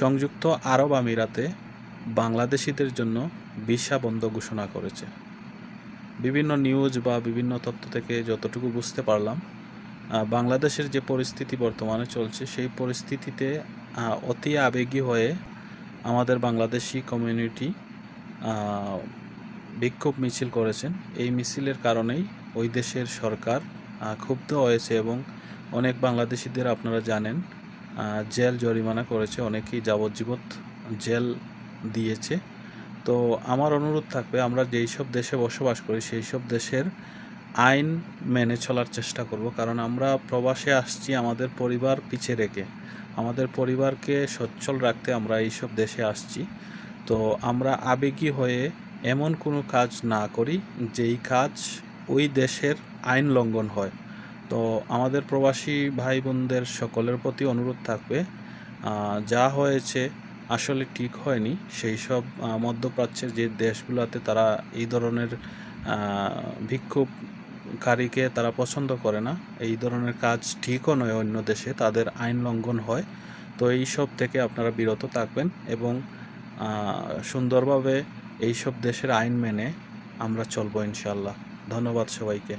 সংযুক্ত আরব আমিরাতে বাংলাদেশিদের জন্য ভিসা বন্ধ ঘোষণা করেছে। বিভিন্ন নিউজ বা বিভিন্ন তথ্য থেকে যতটুকু বুঝতে পারলাম বাংলাদেশের যে পরিস্থিতি বর্তমানে চলছে, সেই পরিস্থিতিতে অতি আবেগী হয়ে আমাদের বাংলাদেশি কমিউনিটি বিক্ষোভ মিছিল করেছেন। এই মিছিলের কারণেই ওই দেশের সরকার ক্ষুব্ধ হয়েছে এবং অনেক বাংলাদেশিদের আপনারা জানেন জেল জরিমানা করেছে, অনেকেই যাবজ্জীবন জেল দিয়েছে। তো আমার অনুরোধ থাকবে, আমরা যেই সব দেশে বসবাস করি, সেই সব দেশের আইন মেনে চলার চেষ্টা করব। কারণ আমরা প্রবাসে আসছি আমাদের পরিবার পিছে রেখে। আমাদের পরিবারকে সচ্ছল রাখতে আমরা এইসব দেশে আসছি। তো আমরা আবেগী হয়ে এমন কোনো কাজ না করি, যেই কাজ ওই দেশের আইন লঙ্ঘন হয়। তো আমাদের প্রবাসী ভাই বোনদের সকলের প্রতি অনুরোধ থাকবে যা হয়েছে আসলে ঠিক হয়নি। সেই সব মধ্যপ্রাচ্যের যে দেশগুলোতে তারা এই ধরনের বিক্ষোভকারীকে তারা পছন্দ করে না, এই ধরনের কাজ ঠিকও নয় অন্য দেশে, তাদের আইন লঙ্ঘন হয়। তো এই সব থেকে আপনারা বিরত থাকবেন এবং সুন্দরভাবে এই সব দেশের আইন মেনে আমরা চলবো ইনশাল্লাহ ধন্যবাদ সবাইকে।